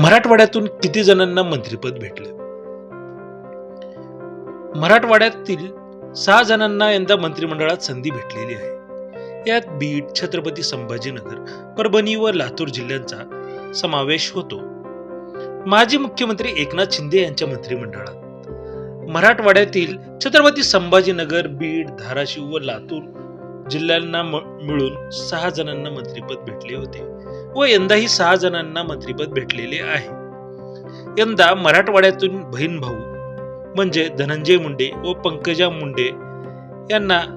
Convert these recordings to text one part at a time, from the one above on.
मराठवाड्यातून किती जणांना मंत्रिपद भेटलं? मराठवाड्यातील सहा जणांना यंदा मंत्रिमंडळात संधी भेटलेली आहे. यात बीड छत्रपती संभाजीनगर परभणी व लातूर जिल्ह्यांचा समावेश होतो. माजी मुख्यमंत्री एकनाथ शिंदे यांच्या मंत्रिमंडळात. मराठवाड्यातील छत्रपती संभाजीनगर बीड धाराशिव व लातूर जिल्ह्यांना म- मिळून सहा जणांना मंत्रीपद भेटले होते व यंदाही सहा जणांना मंत्रीपद भेटलेले आहे. यंदा मराठवाड्यातून बहीण भाऊ म्हणजे धनंजय मुंडे व पंकजा मुंडे यांना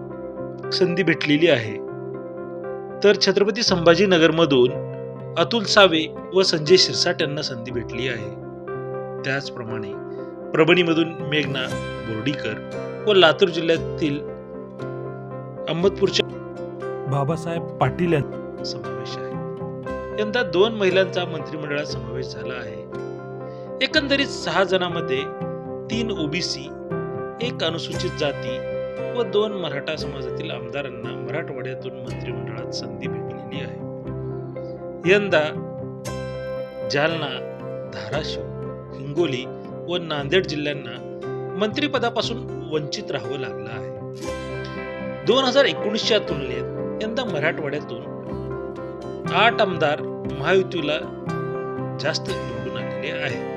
संधी भेटलेली आहे. तर छत्रपती संभाजीनगरमधून अतुल सावे व संजय शिरसाट यांना संधी भेटली आहे. त्याचप्रमाणे परभणीमधून मेघना बोर्डीकर व लातूर जिल्ह्यातील अहमदपूरच्या बाबासाहेब पाटील यांचा समावेश आहे. यंदा दोन महिलांचा मंत्रिमंडळात समावेश झाला आहे. एकंदरीत सहा जणांमध्ये तीन ओबीसी एक अनुसूचित जाती व दोन मराठा समाजातील आमदारांना मराठवाड्यातून मंत्रिमंडळात संधी भेटलेली आहे. यंदा जालना धाराशिव हिंगोली व नांदेड जिल्ह्यांना मंत्रिपदापासून वंचित राहावं लागलं आहे. दोन हजार एकोणीसच्या तुलनेत यंदा मराठवाड्यातून आठ आमदार महायुतीला जास्त निवडून आलेले आहेत.